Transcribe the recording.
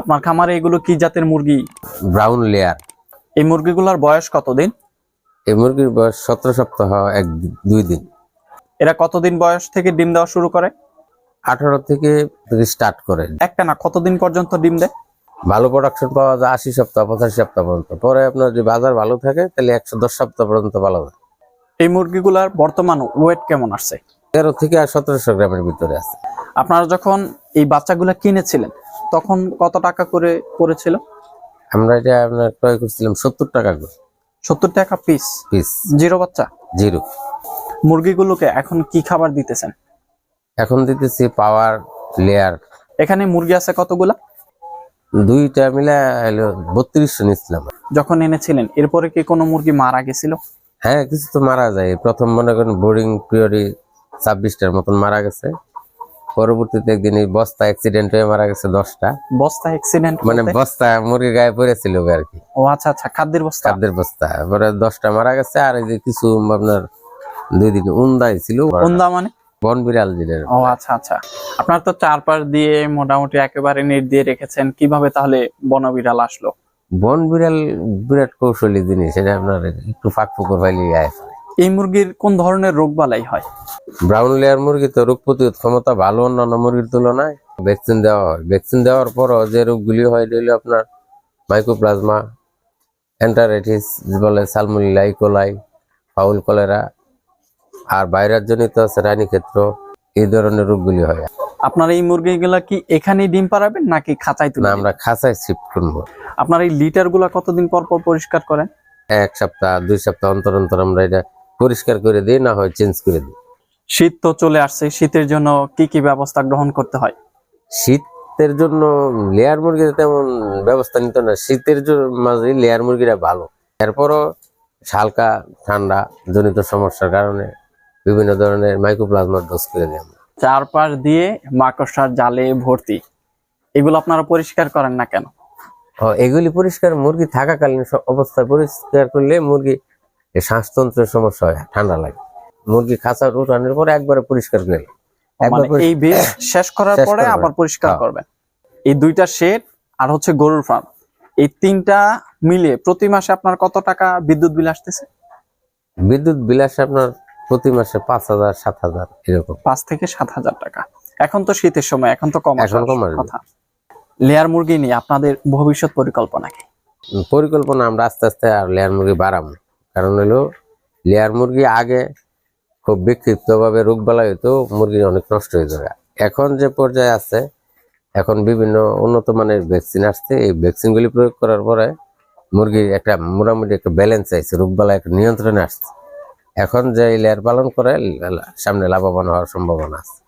আপনার খামারে এগুলো কি জাতের মুরগি? Brown layer. এই মুরগিগুলোর বয়স কতদিন? এই মুরগির বয়স সতেরো সপ্তাহ এক দুই দিন। এরা কতদিন বয়স থেকে ডিম দেওয়া শুরু করে? আঠারো থেকে স্টার্ট করে। একটা না কতদিন পর্যন্ত ডিম দেয়? ভালো প্রোডাকশন পাওয়া যায় আশি সপ্তাহ পঁচাশি সপ্তাহ পর্যন্ত। পরে আপনার যদি বাজার ভালো থাকে তাহলে একশো দশ সপ্তাহ পর্যন্ত ভালো যায় এই মুরগিগুলার বর্তমান ওয়েট কেমন আসছে? তেরো থেকে আর সতেরোশো গ্রামের ভিতরে আছে। আপনারা যখন এই বাচ্চাগুলা কিনেছিলেন তখন কত টাকা করে পড়েছিল? আমরা এটা আপনার ক্রয় করছিলাম সত্তর টাকা করে। সত্তর টাকা পিস পিস জিরো বাচ্চা? জিরো। মুরগিগুলোকে এখন কি খাবার দিতেছেন? এখন দিতেছি পাওয়ার লেয়ার এখানে মুরগি আছে কতগুলা? দুইটা মিলে হলো বত্রিশশো নিচ্ছিলাম। যখন এনেছিলেন এরপরে কি কোনো মুরগি মারা গেছিল? হ্যাঁ কিছু তো মারা যায়। প্রথম মনে করেন বোর্ডিং পিরিয়ডে ছাব্বিশটার মতন মারা গেছে। পরবর্তীতে একদিন এই বস্তা অ্যাক্সিডেন্ট হয়ে মারা গেছে দশটা। বস্তা অ্যাক্সিডেন্ট মানে বস্তা মুরগির গায়ে পড়েছিল আর কি। ও আচ্ছা আচ্ছা খাদ্যের বস্তা? খাদ্যের বস্তা। এবারে দশটা মারা গেছে আর এই যে কিছু আপনার দুই দিন উন্দাই ছিল। কোনদা মানে? বন বিড়াল যেটা। ও আচ্ছা আচ্ছা। আপনার তো চারপাশ দিয়ে মোটামুটি একেবারে নেট দিয়ে রেখেছেন কীভাবে তাহলে বনবিড়াল আসলো? বন বিড়াল বিরাট কৌশলী জিনিস এটা আপনার একটু ফাঁক ফুকর ফাইলি গায়ে এই মুরগির কোন ধরনের রোগ বালাই হয়? ব্রাউন লেয়ার মুরগি তো রোগ প্রতিরোধ ক্ষমতা ভালো অন্যান্য মুরগির তুলনায় ভ্যাকসিন দেওয়া হয়। ভ্যাকসিন দেওয়ার পরও যে রোগগুলি হয় এগুলি আপনার মাইক্রোপ্লাজমা এন্টারাইটিস বলে salmonella E coli fowl cholera আর ভাইরাস জনিত আছে রানীক্ষেত্র এই ধরনের রোগগুলি হয়। আপনার এই মুরগিগুলা কি এখানেই ডিম পাড়াবেন নাকি খাঁচায় না তুলে আমরা খাঁচায় শিফট করব। আপনার এই লিটারগুলা কতদিন পর পর পরিষ্কার করেন? এক সপ্তাহ দুই সপ্তাহ অন্তর অন্তর আমরা এটা পরিষ্কার করে দিই না হয় চেঞ্জ করে দিই। শীত তো চলে আসছে শীতের জন্য কি কি ব্যবস্থা গ্রহণ করতে হয়? শীতের জন্য লেয়ার মুরগির তেমন ব্যবস্থা নিত না। শীতের মাঝে লেয়ার মুরগিরা ভালো। এরপরও হালকা ঠান্ডা জনিত সমস্যার কারণে বিভিন্ন ধরনের মাইক্রোপ্লাজমার ডোজ করে দিই আমরা। চারপাশ দিয়ে মাকড়সার জালে ভর্তি এগুলো আপনারা পরিষ্কার করেন না কেন? এগুলি পরিষ্কার মুরগি থাকাকালীন অবস্থায় পরিষ্কার করলে মুরগি শ্বাসতন্ত্রের সমস্যা হয় ঠান্ডা লাগে। মুরগি খাঁচা উঠানোর পরে একবারে পরিষ্কার। একবার মানে এই শেষ করার পরে আবার পরিষ্কার হ্যাঁ। করবেন এই দুইটা শেড আর হচ্ছে গরুর ফার্ম এই তিনটা মিলে প্রতি মাসে আপনার কত টাকা বিদ্যুৎ বিল আসতেছে? বিদ্যুৎ বিল আসে আপনার প্রতি মাসে পাঁচ হাজার সাত হাজার এরকম। পাঁচ থেকে সাত হাজার টাকা। এখন তো শীতের সময় এখন তো কম এখন কম কথা। লেয়ার মুরগি নিয়ে আপনাদের ভবিষ্যৎ পরিকল্পনা কি? পরিকল্পনা আমরা আস্তে আস্তে আর লেয়ার মুরগি বাড়াবো। কারণ হলো লেয়ার মুরগি আগে খুব বিক্ষিপ্তভাবে রোগ বালাই হইতো, মুরগি অনেক নষ্ট হয়ে যাবে। এখন যে পর্যায়ে আছে, এখন বিভিন্ন উন্নত মানের ভ্যাকসিন আসছে। এই ভ্যাকসিনগুলি প্রয়োগ করার পরে মুরগির একটা মোটামুটি একটা ব্যালেন্স আইছে রোগ বালা একটা নিয়ন্ত্রণে আসছে। এখন যে লেয়ার পালন করে সামনে লাভবান হওয়ার সম্ভাবনা আছে।